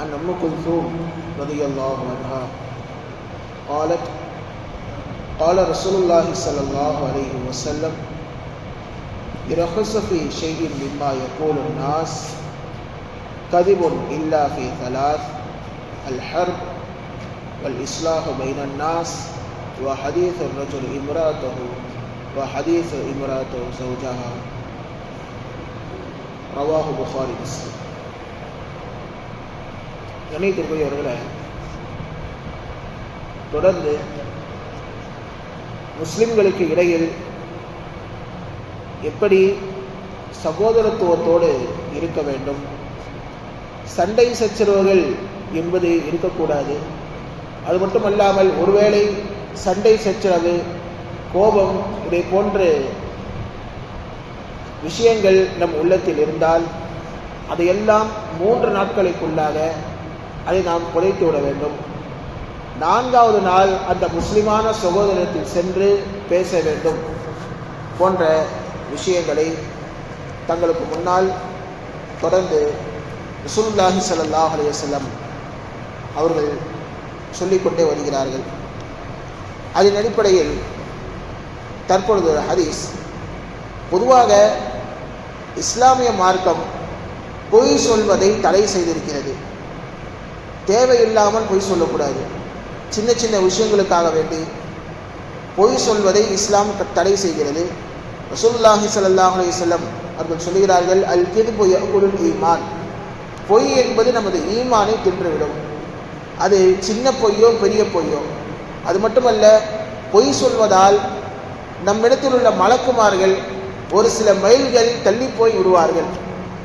عن أم كلثوم رضي الله عنها. قالت قال رسول الله صلى الله عليه وسلم يرخص في شيء مما يقول الناس كذب إلا في ثلاث الحرب والإصلاح بين الناس وحديث الرجل امرأته وحديث امرأته زوجها. رواه بخاري مسلم முஸ்லிம் கணித்திற்குரியவர்களே தொடர்ந்து முஸ்லிம்களுக்கு இடையில் எப்படி சகோதரத்துவத்தோடு இருக்க வேண்டும்? சண்டை சச்சரவுகள் என்பது இருக்கக்கூடாது. அது மட்டுமல்லாமல் ஒருவேளை சண்டை சச்சரவு கோபம் இதை போன்ற விஷயங்கள் நம் உள்ளத்தில் இருந்தால் அதையெல்லாம் மூன்று நாட்களுக்குள்ளாக அதை நாம் குலைத்து விட வேண்டும். நான்காவது நாள் அந்த முஸ்லிமான சகோதரத்தில் சென்று பேச வேண்டும் போன்ற விஷயங்களை தங்களுக்கு முன்னால் தொடர்ந்து ரசூல்லாஹி சல்லாஹ் அலையம் அவர்கள் சொல்லிக்கொண்டே வருகிறார்கள். அதன் அடிப்படையில் தற்பொழுது ஒரு ஹதீஸ். பொதுவாக இஸ்லாமிய மார்க்கம் பொய் சொல்வதை தடை செய்திருக்கிறது. தேவையில்லாமல் பொய் சொல்லக்கூடாது. சின்ன சின்ன விஷயங்களுக்காக வேண்டி பொய் சொல்வதை இஸ்லாம் தடை செய்கிறது. ரசூல்லாஹி சல்லாஹ் அலைஹி அவர்கள் சொல்கிறார்கள் அல் கிதுபு யகுலுல் ஈமான். பொய் என்பது நமது ஈமானை தின்றுவிடும். அது சின்ன பொய்யோ பெரிய பொய்யோ. அது மட்டுமல்ல பொய் சொல்வதால் நம்மிடத்தில் உள்ள மலக்குமார்கள் ஒரு சில மைல்கள் தள்ளி போய் விடுவார்கள்.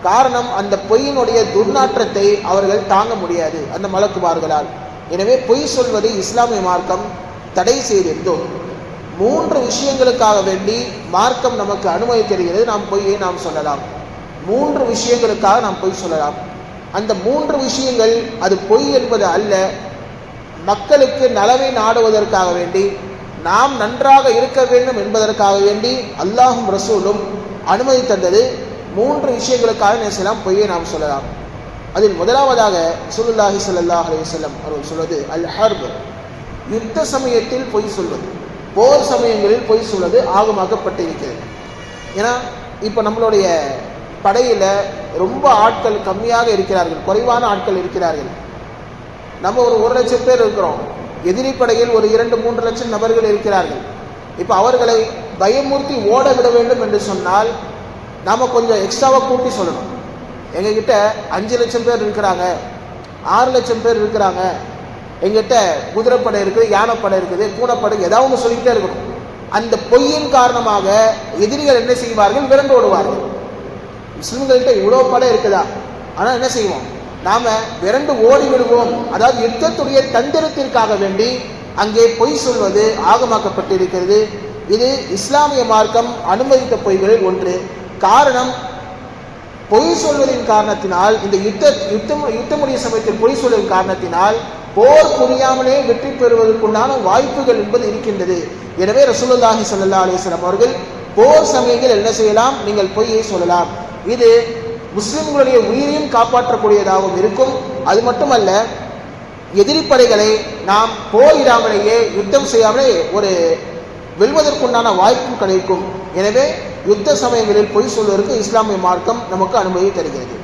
காரணம் அந்த பொய்யினுடைய துர்நாற்றத்தை அவர்கள் தாங்க முடியாது அந்த மலக்குமார்களால். எனவே பொய் சொல்வதை இஸ்லாமிய மார்க்கம் தடை செய்திருந்தோம். மூன்று விஷயங்களுக்காக வேண்டி மார்க்கம் நமக்கு அனுமதி தருகிறது நாம் பொய்யை நாம் சொல்லலாம். மூன்று விஷயங்களுக்காக நாம் பொய் சொல்லலாம். அந்த மூன்று விஷயங்கள் அது பொய் என்பது அல்ல. மக்களுக்கு நலவை நாடுவதற்காக வேண்டி நாம் நன்றாக இருக்க வேண்டும் என்பதற்காக வேண்டி அல்லாஹும் ரசூலும் அனுமதி தந்தது மூன்று விஷயங்களுக்காக நேசலாம் பொய்யை நாம் சொல்லலாம். அதில் முதலாவதாக சுல்லாஹி சல்லாஹ் அலையம் அவர்கள் சொல்வது அல் ஹர்ப் யுத்த சமயத்தில் பொய் சொல்வது போர் சமயங்களில் பொய் சொல்வது ஆகமாக்கப்பட்டிருக்கிறது. ஏன்னா இப்போ நம்மளுடைய படையில் ரொம்ப ஆட்கள் கம்மியாக இருக்கிறார்கள் குறைவான ஆட்கள் இருக்கிறார்கள். நம்ம ஒரு ஒரு லட்சம் பேர் இருக்கிறோம். எதிரி படையில் ஒரு இரண்டு மூன்று லட்சம் நபர்கள் இருக்கிறார்கள். இப்போ அவர்களை பயமுறுத்தி ஓட விட வேண்டும் என்று சொன்னால் நாம் கொஞ்சம் எக்ஸ்ட்ராவாக கூட்டி சொல்லணும். எங்ககிட்ட அஞ்சு லட்சம் பேர் இருக்கிறாங்க ஆறு லட்சம் பேர் இருக்கிறாங்க. எங்கிட்ட குதிரைப்படை இருக்குது யானைப்படை இருக்குது பூனைப்படை ஏதாவது ஒன்று சொல்லிக்கிட்டே இருக்கணும். அந்த பொய்யின் காரணமாக எதிரிகள் என்ன செய்வார்கள்? விரண்டு ஓடுவார்கள். முஸ்லிம்கள்கிட்ட இவ்வளோ படை இருக்குதா? ஆனால் என்ன செய்வோம்? நாம் விரண்டு ஓடி விடுவோம் அதாவது யுத்தத்துடைய தந்திரத்திற்காக வேண்டி அங்கே பொய் சொல்வது ஆகமாக்கப்பட்டிருக்கிறது. இது இஸ்லாமிய மார்க்கம் அனுமதித்த பொய்களில் ஒன்று. காரணம் பொய் சொல்வதின் காரணத்தினால் இந்த யுத்த யுத்தம் யுத்தமுடைய சமயத்தில் பொய் சொல்வதன் காரணத்தினால் போர் புரியாமலே வெற்றி பெறுவதற்குண்டான வாய்ப்புகள் என்பது இருக்கின்றது. எனவே ரசூலுல்லாஹி சல்லா அலிஸ்லாம் அவர்கள் போர் சமயங்கள் என்ன செய்யலாம்? நீங்கள் பொய்யை சொல்லலாம். இது முஸ்லிம்களுடைய உயிரையும் காப்பாற்றக்கூடியதாகவும் இருக்கும். அது மட்டுமல்ல எதிரிப்படைகளை நாம் போயிடாமலேயே யுத்தம் செய்யாமலே ஒரு வெல்வதற்குண்டான வாய்ப்பும் கிடைக்கும். எனவே யுத்த சமயங்களில் பொய் சொல்வதற்கு இஸ்லாமிய மார்க்கம் நமக்கு அனுமதி தருகிறது.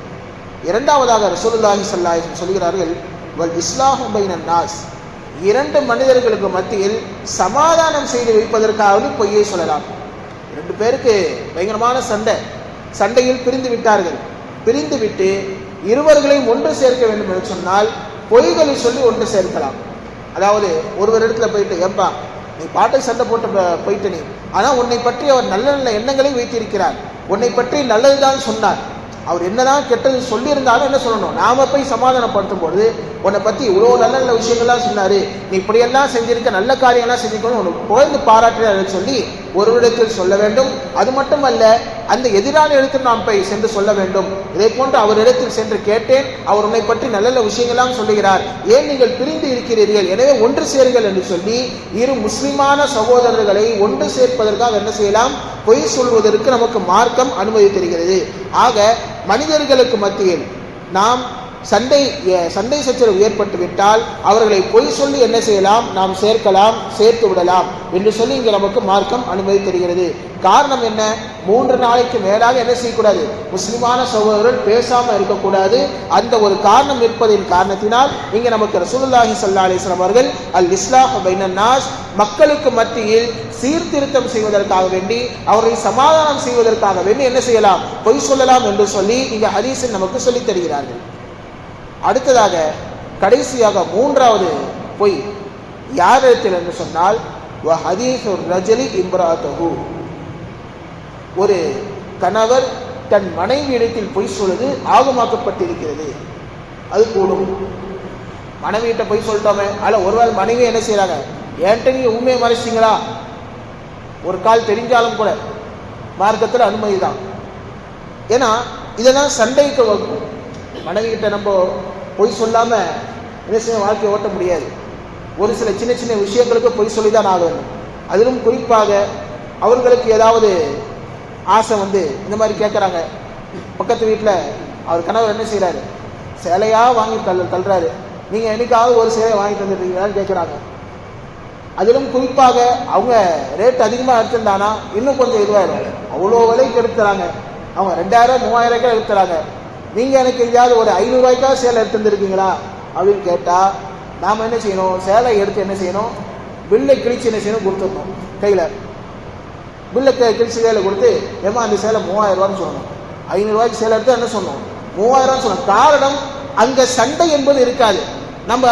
இரண்டாவதாக ரசூலுல்லாஹி சல்லாஹ் சொல்கிறார்கள் வல் இஸ்லாஹு பைனன் நாஸ். இரண்டு மனிதர்களுக்கு மத்தியில் சமாதானம் செய்து வைப்பதற்காவது பொய்யை சொல்லலாம். ரெண்டு பேருக்கு பயங்கரமான சண்டை. சண்டையில் பிரிந்து விட்டார்கள். பிரிந்து விட்டு இருவர்களையும் ஒன்று சேர்க்க வேண்டும் என்று சொன்னால் பொய்களை சொல்லி ஒன்று சேர்க்கலாம். அதாவது ஒருவர் இடத்துல போயிட்டு எப்பா நீ பாட்டை சண்டை போட்டு போயிட்டு நீ. ஆனால் உன்னை பற்றி அவர் நல்ல நல்ல எண்ணங்களை வைத்திருக்கிறார். உன்னை பற்றி நல்லதுதான் சொன்னார். அவர் என்னதான் கெட்டது சொல்லியிருந்தாலும் என்ன சொல்லணும்? நாம போய் சமாதானப்படுத்தும் பொழுது உன்னை பற்றி இவ்வளோ நல்ல நல்ல விஷயங்கள்லாம் சொன்னார். நீ இப்படியெல்லாம் செஞ்சிருக்க நல்ல காரியங்கள்லாம் செஞ்சுக்கணும் உனக்கு புகழ்ந்து பாராட்டுறாரு சொல்லி ஒருவரிடத்தில் சொல்ல வேண்டும். அது மட்டுமல்ல அந்த எதிரான இடத்தில் நாம் போய் சென்று சொல்ல வேண்டும். இதை போன்று அவரிடத்தில் சென்று கேட்டேன். அவர் உன்னை பற்றி நல்ல நல்ல விஷயங்கள்லாம் சொல்லுகிறார். ஏன் நீங்கள் பிரிந்து இருக்கிறீர்கள்? எனவே ஒன்று சேருங்கள் என்று சொல்லி இரு முஸ்லிமான சகோதரர்களை ஒன்று சேர்ப்பதற்காக என்ன செய்யலாம்? பொய் சொல்வதற்கு நமக்கு மார்க்கம் அனுமதி தருகிறது ஆக மனிதர்களுக்கு மத்தியில் நாம் சண்டை சண்டை சச்சரவு ஏற்பட்டு விட்டால் அவர்களை பொய் சொல்லி என்ன செய்யலாம்? நாம் சேர்க்கலாம் சேர்த்து விடலாம் என்று சொல்லி இங்கே நமக்கு மார்க்கம் அனுமதி தருகிறது காரணம் என்ன? மூன்று நாளைக்கு மேலாக என்ன செய்யக்கூடாது? முஸ்லிமான சகோதரர்கள் பேசாமல் இருக்கக்கூடாது. அந்த ஒரு காரணம் இருப்பதின் காரணத்தினால் இங்கே நமக்கு ரசூலுல்லாஹி சல்லா அலிஸ்லாம் அவர்கள் அல் இஸ்லாஹ் பைனாஸ் மக்களுக்கு மத்தியில் சீர்திருத்தம் செய்வதற்காக வேண்டி அவர்களை சமாதானம் செய்வதற்காக வேண்டி என்ன செய்யலாம்? பொய் சொல்லலாம் என்று சொல்லி இங்கே ஹதீஸில் நமக்கு சொல்லித் தருகிறார்கள். அடுத்ததாக கடைசியாக மூன்றாவது பொய் யாரிடத்தில் என்று சொன்னால் வ ரஜலி இம்ராத்தகு ஒரு கணவர் தன் மனைவி இடத்தில் பொய் சொல்வது ஆகமாக்கப்பட்டிருக்கிறது. அது கூடும். மனைவியிட்ட பொய் சொல்லிட்டோமே அதில் ஒரு ஒருவேளை மனைவி என்ன செய்கிறாங்க என்கிட்ட நீங்கள் உண்மையை மறைச்சிங்களா ஒரு கால் தெரிஞ்சாலும் கூட மார்க்கத்தில் அனுமதி தான். ஏன்னா இதெல்லாம் சண்டைக்கு வகுக்கும். மனைவிகிட்ட நம்ம பொய் சொல்லாமல் என்ன செய்ய வாழ்க்கையை ஓட்ட முடியாது. ஒரு சில சின்ன சின்ன விஷயங்களுக்கு பொய் சொல்லி தான் ஆக வேண்டும் அதிலும் குறிப்பாக அவர்களுக்கு ஏதாவது ஆசை வந்து இந்த மாதிரி கேட்குறாங்க பக்கத்து வீட்டில் அவர் கணவர் என்ன செய்கிறாரு சேலையாக வாங்கி தள்ள தள்ளுறாரு. நீங்கள் என்னைக்காவது ஒரு சேலையை வாங்கி தந்துட்டீங்களான்னு கேட்குறாங்க அதிலும் குறிப்பாக அவங்க ரேட் அதிகமாக எடுத்திருந்தானா? இன்னும் கொஞ்சம் இதுவாயிடும் அவ்வளோ விலைக்கு எடுத்துறாங்க. அவங்க ரெண்டாயிரம் மூவாயிரம் எடுத்துறாங்க. நீங்கள் எனக்கு எங்கேயாவது ஒரு ஐநூறுரூவாய்க்காக சேலை எடுத்துருந்துருக்கீங்களா? அப்படின்னு கேட்டால் நாம் என்ன செய்யணும்? சேலை எடுத்து என்ன செய்யணும்? பில்லை கிழிச்சு என்ன செய்யணும்? கொடுத்துடணும். கையில் பில்லை கிழிச்சு கையில் கொடுத்து ஏமா அந்த சேலை மூவாயிரரூவான்னு சொன்னோம். ஐநூறுரூவாய்க்கு சேலை எடுத்து என்ன சொன்னோம்? மூவாயிரரூவான்னு சொன்னோம். காரணம் அங்கே சண்டை என்பது இருக்காது. நம்ம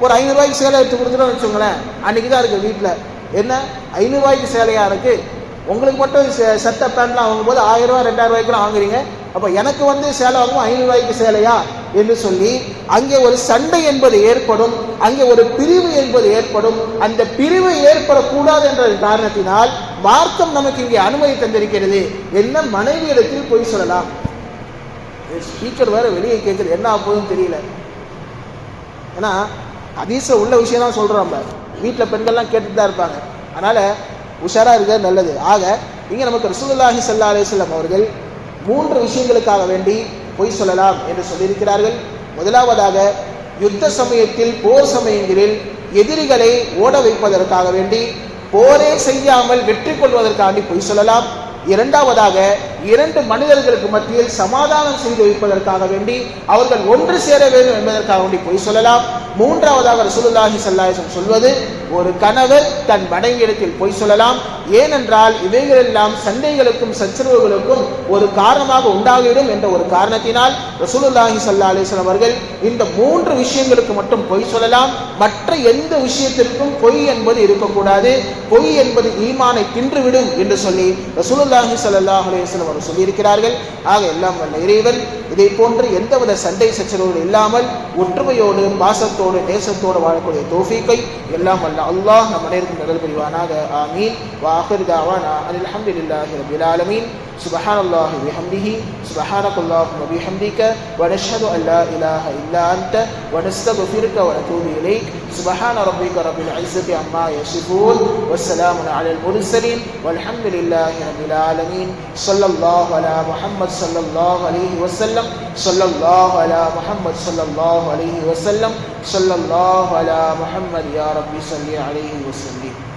ஒரு ஐநூறுரூவாய்க்கு சேலை எடுத்து கொடுத்துட்டோம்னு வச்சுக்கோங்களேன். அன்றைக்கி தான் இருக்குது வீட்டில் என்ன? ஐநூறுரூவாய்க்கு சேலையாக இருக்குது உங்களுக்கு மட்டும் ச- சட்டை பேண்ட்லாம் வாங்கும்போது ஆயிரரூவா ரெண்டாயிரரூவாய்க்குலாம் வாங்குறீங்க. அப்போ எனக்கு வந்து சேலை வாங்கும் ஐநூறுரூவாய்க்கு சேலையா? என்று சொல்லி அங்கே ஒரு சண்டை என்பது ஏற்படும். அங்கே ஒரு பிரிவு என்பது ஏற்படும். அந்த பிரிவு ஏற்படக்கூடாது என்ற காரணத்தினால் மார்க்கம் நமக்கு இங்கே அனுமதி தந்திருக்கிறது. என்ன மனைவி இடத்தில் பொய் சொல்லலாம். ஸ்பீக்கர் வேற வெளியே கேட்குறது என்ன போதும் தெரியல. ஏன்னா அதீச உள்ள விஷயம் தான் சொல்கிறோம் நம்ம வீட்டில் பெண்கள்லாம் கேட்டுட்டு தான் இருப்பாங்க. அதனால் உஷாராக இருக்கிறது நல்லது. ஆக இங்கே நமக்கு ரசூலுல்லாஹி சல்லா அலைஹி அவர்கள் மூன்று விஷயங்களுக்காக வேண்டி பொய் சொல்லலாம் என்று சொல்லியிருக்கிறார்கள். முதலாவதாக யுத்த சமயத்தில் போர் சமயங்களில் எதிரிகளை ஓட வைப்பதற்காக வேண்டி போரே செய்யாமல் வெற்றி கொள்வதற்காண்டி பொய் சொல்லலாம். இரண்டாவதாக இரண்டு மனிதர்களுக்கு மத்தியில் சமாதானம் செய்து வைப்பதற்காக வேண்டி அவர்கள் ஒன்று சேர வேண்டும் என்பதற்காக வேண்டி பொய் சொல்லலாம். மூன்றாவதாக ரசூலுல்லாஹி ஸல்லல்லாஹு சொல்வது ஒரு கணவர் தன் மனைவியிடத்தில் பொய் சொல்லலாம். ஏனென்றால் இவைகளெல்லாம் சண்டைகளுக்கும் சச்சரவுகளுக்கும் ஒரு காரணமாக உண்டாகிவிடும் என்ற ஒரு காரணத்தினால் ரசூலுல்லாஹி சல்லா அலைஹி அவர்கள் இந்த மூன்று விஷயங்களுக்கு மட்டும் பொய் சொல்லலாம். மற்ற எந்த விஷயத்திற்கும் பொய் என்பது இருக்கக்கூடாது. பொய் என்பது ஈமானை தின்றுவிடும் என்று சொல்லி ரசூலுல்லாஹி சல்லாஹ் அலைஹி அவர் சொல்லியிருக்கிறார்கள். ஆக எல்லாம் வல்ல இறைவன் இதை போன்று எந்தவித சண்டை சச்சரவுகள் இல்லாமல் ஒற்றுமையோடு பாசத்தோடு நேசத்தோடு வாழக்கூடிய தோஃபீக்கை எல்லாம் வல்ல அல்லாஹ் நம் அனைவருக்கும் நிழல் புரிவானாக. ஆமீன். வாஹிர் தாவானா அனில் அஹமதுல்லாஹி ரபில் ஆலமீன். سبحان الله بحمده سبحانك اللهم وبحمدك ونشهد أن لا إله إلا أنت ونستغفرك ونتوب إليك. سبحان ربك رب العزة عما يصفون والسلام على المرسلين والحمد لله رب العالمين. صلى الله على محمد صلى الله عليه وسلم. صلى الله على محمد صلى الله عليه وسلم. صلى الله على محمد يا رب صل عليه وسلم.